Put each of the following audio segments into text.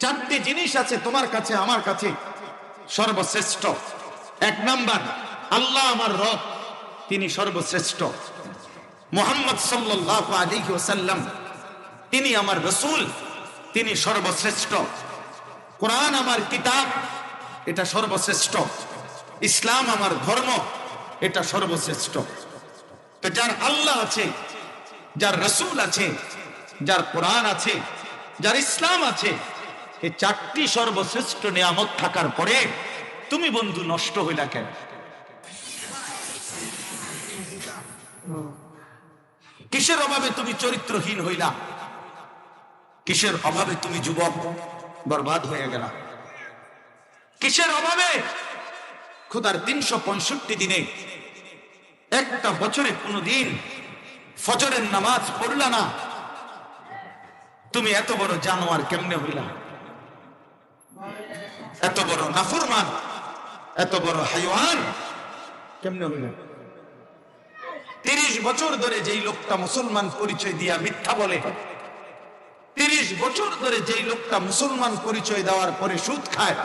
চারটি জিনিস আছে তোমার কাছে, আমার কাছে। সর্বশ্রেষ্ঠ। এক নাম্বার, আল্লাহ আমার রব, তিনি সর্বশ্রেষ্ঠ। মোহাম্মদ সাল্লাহ আলী ওসাল্লাম তিনি আমার রসুল, তিনি সর্বশ্রেষ্ঠ। কোরআন আমার কিতাব, এটা সর্বশ্রেষ্ঠ। ইসলাম আমার ধর্ম, এটা সর্বশ্রেষ্ঠ। তো যার আল্লাহ আছে, যার রসুল আছে, যার কোরআন আছে, যার ইসলাম আছে এই চারটি সর্বশ্রেষ্ঠ নিয়ামত থাকার পরে তুমি বন্ধু নষ্ট হইলা কেন? কিসের অভাবে তুমি চরিত্রহীন হইলা? কিসের অভাবে তুমি যুবক বরবাদ হয়ে গেল? কিসের অভাবে খুদার তিনশো পঁয়ষট্টি দিনে একটা বছরে কোনো দিন ফজরের নামাজ পড়লা না? তুমি এত বড় জানোয়ার কেমনে হইলা? এত বড় নাফরমান এত বড় হাইওয়ান। কেমনে হইলা? তিরিশ বছর ধরে যেই লোকটা মুসলমান পরিচয় দিয়া মিথ্যা বলে তিরিশ বছর ধরে যেই লোকটা মুসলমান পরিচয় দেওয়ার পরে সুদ খায়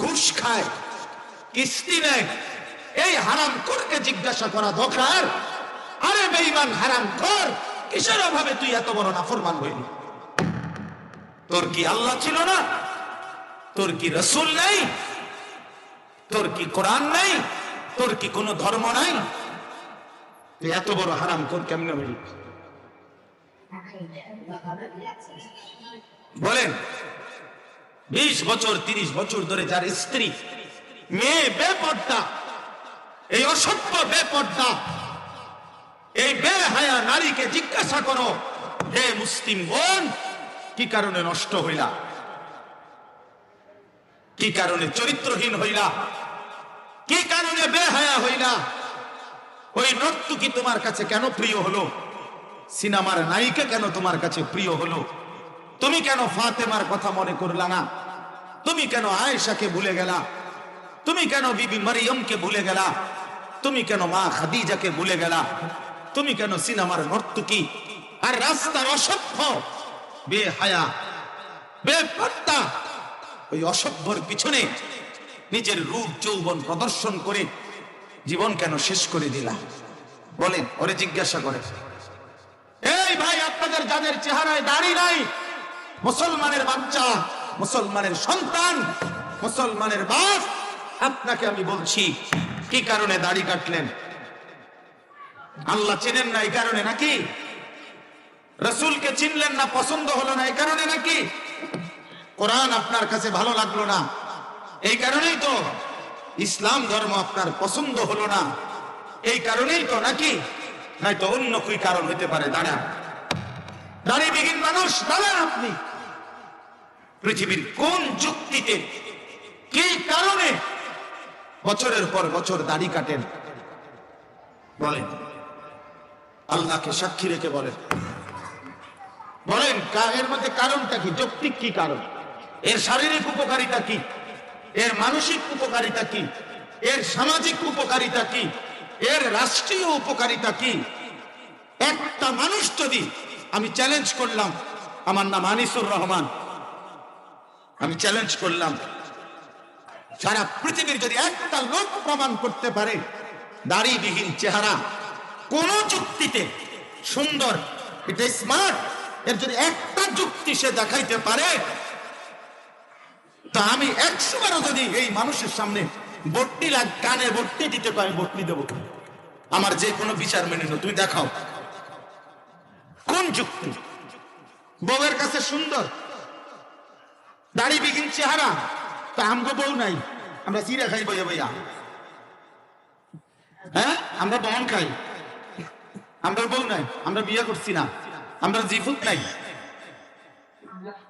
ঘুষ খায় কিস্তি নেয় এই হারাম করকে জিজ্ঞাসা করা দরকার। আরে বেঈমান হারাম কর কিসের অভাবে তুই এত বড় নাফরমান হইলি? তোর কি আল্লাহ ছিল না? তোর কি রসুল নাই? তোর কি কোরআন নাই? তোর কি কোনো ধর্ম নাই? এত বড় হারাম কর, কেমনে বলেন, বিশ বছর, তিরিশ বছর ধরে যার স্ত্রী, মেয়ে বেপর্দা, এই অসভ্য বেপর্দা, এই বেহায়া নারীকে জিজ্ঞাসা করো, হে মুসলিম বোন, কি কারণে নষ্ট হইলা? কি কারণে চরিত্রহীন হইলা? কি কারণে বেহায়া হইলা? ওই নর্তুকি তোমার কাছে কেন প্রিয় হলো? সিনেমার নায়িকা কেন তোমার কাছে প্রিয় হলো? তুমি কেন ফাতেমার কথা মনে করলা না? তুমি কেন আয়েশাকে ভুলে গেলা? তুমি কেন বিবি মারিয়মকে ভুলে গেলা? তুমি কেন মা খাদিজাকে ভুলে গেলা? তুমি কেন সিনেমার নর্তুকি? আর রাস্তার অসভ্য, বেহায়া বেপত্তা ওই অসভ্যর পিছনে নিজের রূপ, যৌবন প্রদর্শন করে জীবন কেন শেষ করে দিলা? বলেন, ওরে জিজ্ঞাসা করে। এই ভাই, আপনাদের যাদের চেহারায় দাড়ি নাই, মুসলমানের বাচ্চা, মুসলমানের সন্তান, মুসলমানের বাপ, আপনাকে আমি বলছি, কি কারণে দাড়ি কাটলেন? আল্লাহ চেনেন না এই কারণে নাকি? রসুলকে চিনলেন না, পছন্দ হলো না এই কারণে নাকি? কোরআন আপনার কাছে ভালো লাগল না? এই কারণেই তো ইসলাম ধর্ম আপনার পছন্দ হলো না। এই কারণেই তো নাকি? নয়তো অন্য কি কারণ হতে পারে দাঁড়া দাঁড়িবিহীন মানুষ, দাঁড়ান আপনি। পৃথিবীর কোন যুক্তিতে, কি কারণে বছরের পর বছর দাড়ি কাটেন? বলেন। আল্লাহকে সাক্ষী রেখে বলেন। বলেন এর মধ্যে কারণটা কি? যৌক্তিক কি কারণ? এর শারীরিক উপকারিতা কি? এর মানসিক উপকারিতা কি? এর সামাজিক উপকারিতা কি? এর রাষ্ট্রীয় উপকারিতা কি? একটা মানুষ যদি আমি চ্যালেঞ্জ করলাম, আমার নাম আনিসুর রহমান। আমি চ্যালেঞ্জ করলাম, সারা পৃথিবীর যদি একটা লোক প্রমাণ করতে পারে, দাড়িবিহীন চেহারা, কোন যুক্তিতে সুন্দর, এটা স্মার্ট এর যদি একটা যুক্তি সে দেখাইতে পারে তা আমি একশো বারো যদি এই মানুষের সামনে বট্টি লাগ কানে বট্টি দিতে পারি বট্টি দেবো আমার যে কোনো বিচার মেনে নাও, তুমি দেখাও। কোন যুক্তি? বউয়ের কাছে সুন্দর দাড়ি বিঘিন চেহারা তা আমগো বউ নাই। আমরা চিরা খাই বইয়া বইয়া। হ্যাঁ? আমরা বহন খাই। আমরা বউ নাই আমরা বিয়ে করছি না। আমরা জিফুত নাই।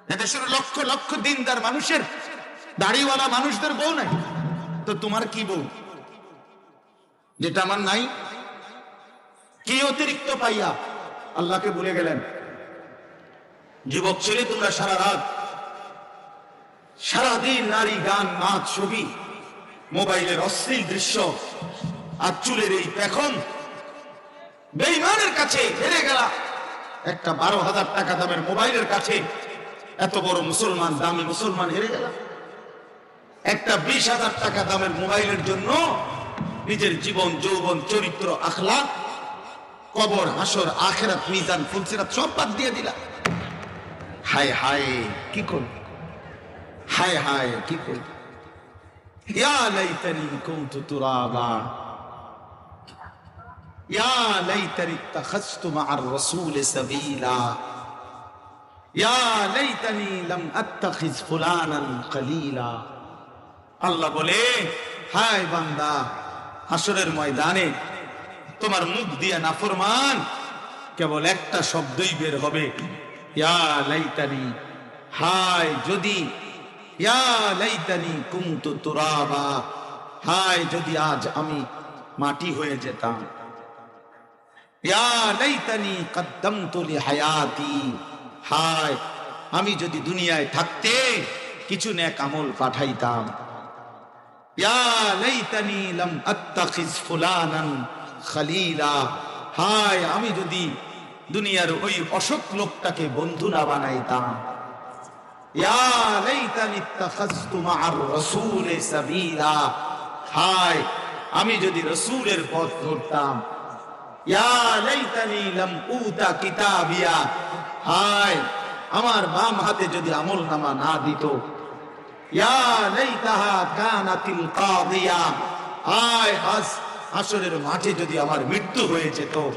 এদেশের লক্ষ লক্ষ দিনদার মানুষের দাড়িওয়ালা মানুষদের বউ নাই। তো তোমার কি বউ? যেটা আমার নাই, কি অতিরিক্ত পাইয়া আল্লাহকে ভুলে গেলেন, যুবক ছেলে, তোমরা সারা রাত, সারাদিন নারী গান, নাচ, ছবি, মোবাইলের অশ্লীল দৃশ্য আর চুলের এই পেখন বেইমানের কাছে হেরে গেলা। একটা বারো হাজার টাকা দামের মোবাইলের কাছে এত বড় মুসলমান, দামি মুসলমান হেরে গেল। একটা বিশ হাজার টাকা দামের মোবাইলের জন্য নিজের জীবন, যৌবন, চরিত্র আখলাক কবর, হাসর, আখেরাত, মিজান, ফুলসিরাত সব বাদ দিয়ে দিলা। হায় হায়, কি করব? হায় হায়, কি করব? ইয়া ইয়া ইয়া আল্লাহ বলে, হায় বান্দা হাসরের ময়দানে তোমার মুখ দিয়ে নাফরমান, কেবল একটা শব্দই বের হবে, ইয়া লাইতানি, হায় যদি, ইয়া লাইতানি হায় যদি আজ আমি মাটি হয়ে যেতাম। ইয়া লাইতানি হায়, আমি যদি দুনিয়ায় থাকতে কিছু নেক আমল পাঠাইতাম ইয়া লাইতানি লাম আত্তাখিজ ফুলানান খলিলা আমি যদি দুনিয়ার ওই অশোক লোকটাকে বন্ধু না বানাইতাম। আমি যদি রাসূলের পথ ধরতাম। আমার বাম হাতে যদি আমল নামা না দিত হাসরের মাঠে যদি আমার মৃত্যু হয়ে যেত।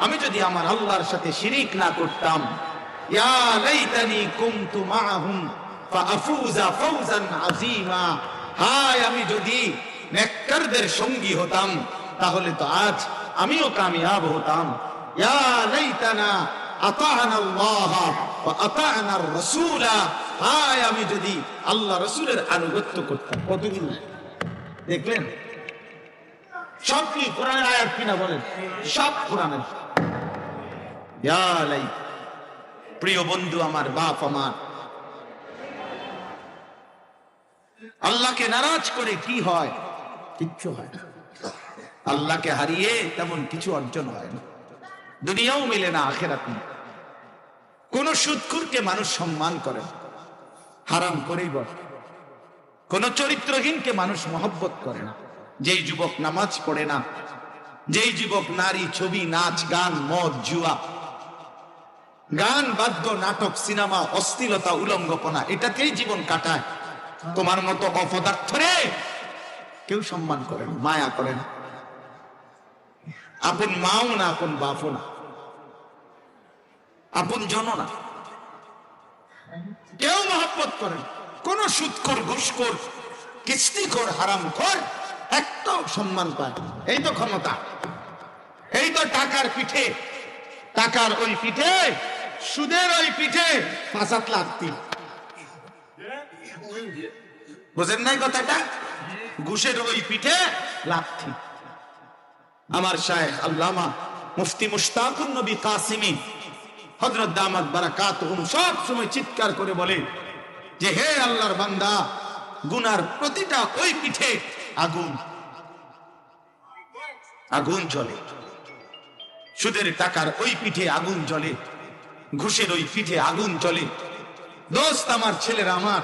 আমি যদি আমার আল্লাহর সাথে শিরিক না করতাম। আমি যদি সঙ্গী হতাম, তাহলে তো আজ আমিও কামিয়াব হতাম। ইয়া লাইতানা আমি যদি আল্লাহ আনুগত্য করতাম কতগুলো দেখলেন? সব কি কোরআনের আয়াত কিনা বলেন? সব কোরআনের। প্রিয় বন্ধু, আমার বাপ, আমার। আল্লাহকে নারাজ করে কি হয়? কিচ্ছু হয় না। আল্লাহকে হারিয়ে তেমন কিছু অর্জন হয় না। দুনিয়াও মিলে না, আখেরাত কোন সুৎকুরকে মানুষ সম্মান করে হারাম করেই বসে কোন চরিত্রহীনকে মানুষ মহব্বত করে না। যেই যুবক নামাজ পড়ে না, যেই যুবক নারী ছবি, নাচ, গান, মদ, জুয়া, গান, বাদ্য, নাটক, সিনেমা অস্থিরতা উলঙ্গপনা এটাতেই জীবন কাটায়। তোমার মতো অপদার্থ রে! কেউ সম্মান করে না, মায়া করে না। আপন মাও না, আপন বাপও না। আপন জন না। কেউ মহব্বত করে কোন সুৎকর ঘুষখোর, কিস্তিখোর হারাম খোর একটাও সম্মান পায় এই তো ক্ষমতা। এই তো টাকার পিঠে। টাকার ওই পিঠে, সুদের ওই পিঠে ফাঁসাত লাগতি বুঝেন নাই কথাটা? ঘুষের ওই পিঠে লাথি আমার শায়েখ আল্লামা মুফতি মুশতাকুন নবী কাসিমি হযরত দামাত বারাকাতুহুম সব সময় চিৎকার করে বলে যে, হে আল্লাহর বান্দা, গুনার প্রতিটা ওই পিঠে আগুন। আগুন জ্বলে। সুদের টাকার ওই পিঠে আগুন জ্বলে। ঘুষের ওই পিঠে আগুন জ্বলে। দোস্ত আমার ছেলের আমার,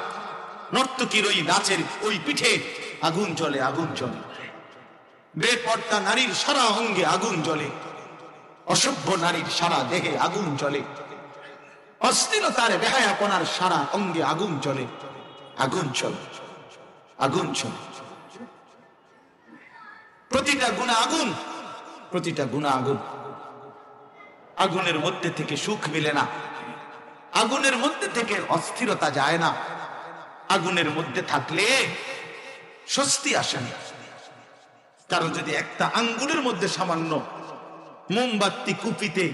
নর্তকীর ওই নাচের ওই পিঠে আগুন জ্বলে আগুন জ্বলে। বেপর্দা নারীর সারা অঙ্গে আগুন জ্বলে। অসভ্য নারীর সারা দেহে আগুন চলে অস্থিরতার বেহায়াপনার সারা অঙ্গে আগুন চলে আগুন চলে আগুন চলে প্রতিটা গুণা আগুন, প্রতিটা গুণা আগুন। আগুনের মধ্যে থেকে সুখ মিলে না। আগুনের মধ্যে থেকে অস্থিরতা যায় না। আগুনের মধ্যে থাকলে স্বস্তি আসে না। কারণ যদি একটা আঙ্গুলের মধ্যে সামান্য মোমবাতি কুপিতে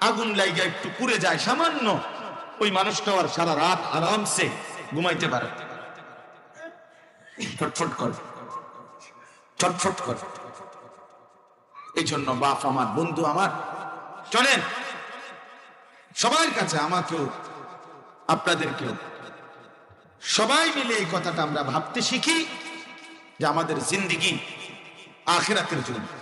আগুন লাইগা একটু পুড়ে যায়, সামান্য ওই মানুষটা আর সারা রাত আরামসে ঘুমাইতে পারে। ছটফট করে। ছটফট করে। এই জন্য বাপ আমার, বন্ধু আমার, চলেন। সবার কাছে আমাকেও, আপনাদেরকেও। সবাই মিলে এই কথাটা আমরা ভাবতে শিখি যে আমাদের জিন্দিগি আখেরাতের জন্য।